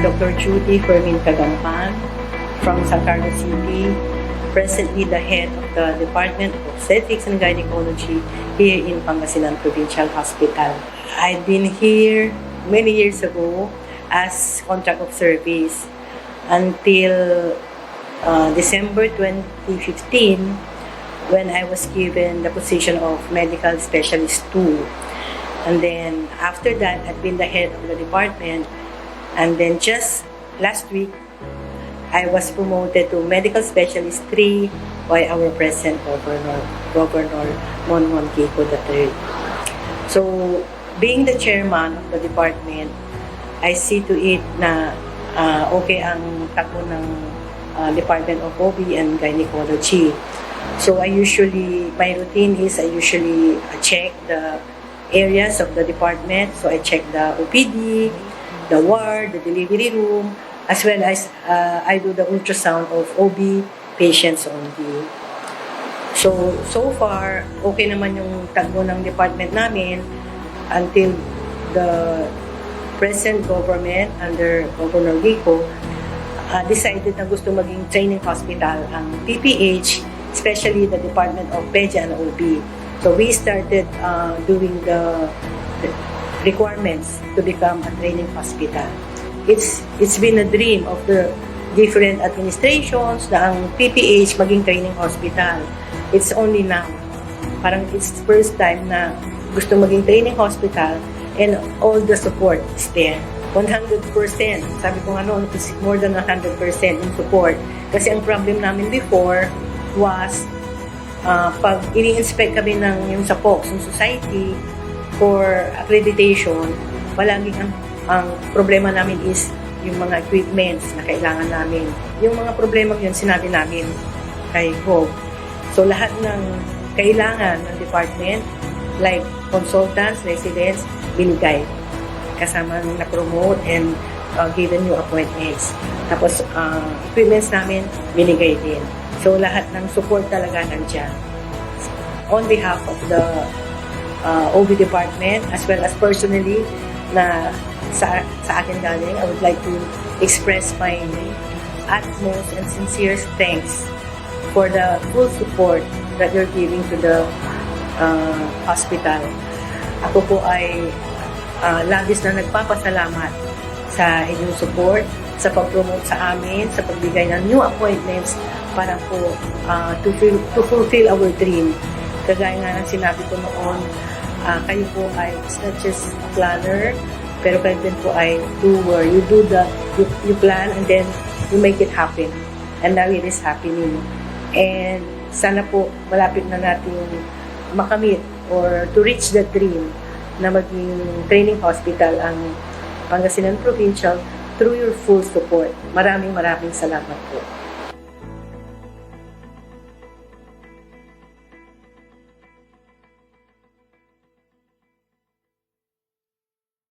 Dr. Judy Fermin Kagampan from San Carlos City, presently the head of the Department of Obstetrics and Gynecology here in Pangasinan Provincial Hospital. I've been here many years ago as contract of service until uh, December 2015 when I was given the position of medical specialist 2. And then after that, I've been the head of the department. And then just last week, I was promoted to medical specialist 3 by our present governor, Governor Monmon Kiko III. So, being the chairman of the department, I see to it na ah, okay ang takbo ng ah, Department of OB and Gynecology. So I usually, my routine is I usually uh, check the areas of the department. So I check the OPD, the ward, the delivery room, as well as uh, I do the ultrasound of OB patients only. So, so far, okay naman yung tagbo ng department namin until the present government under Governor Gico uh, decided na gusto maging training hospital ang PPH, especially the Department of Pedia and OB. So we started uh, doing the, the requirements to become a training hospital. It's it's been a dream of the different administrations na ang PPH maging training hospital. It's only now. Parang it's first time na gusto maging training hospital and all the support is there. 100%. Sabi ko nga noon, it's more than 100% in support. Kasi ang problem namin before was uh, pag ini-inspect kami ng yung sa POX, yung society, for accreditation, palaging ang, ang problema namin is yung mga equipments na kailangan namin. Yung mga problema yun, sinabi namin kay Gov. So, lahat ng kailangan ng department, like consultants, residents, binigay. Kasama ng na-promote and uh, given new appointments. Tapos, uh, equipments namin, binigay din. So, lahat ng support talaga nandyan. On behalf of the uh, OB department, as well as personally, na sa, sa akin galing, I would like to express my utmost and sincere thanks for the full support that you're giving to the uh, hospital. Ako po ay uh, labis na nagpapasalamat sa inyong support, sa pag-promote sa amin, sa pagbigay ng new appointments para po uh, to, feel, to fulfill our dream. Kagaya nga ng sinabi ko noon, uh, kayo po ay it's not just planner, pero kayo din po ay doer. You do the, you, you plan and then you make it happen. And now it is happening. And sana po malapit na natin makamit or to reach the dream na maging training hospital ang Pangasinan Provincial through your full support. Maraming maraming salamat po.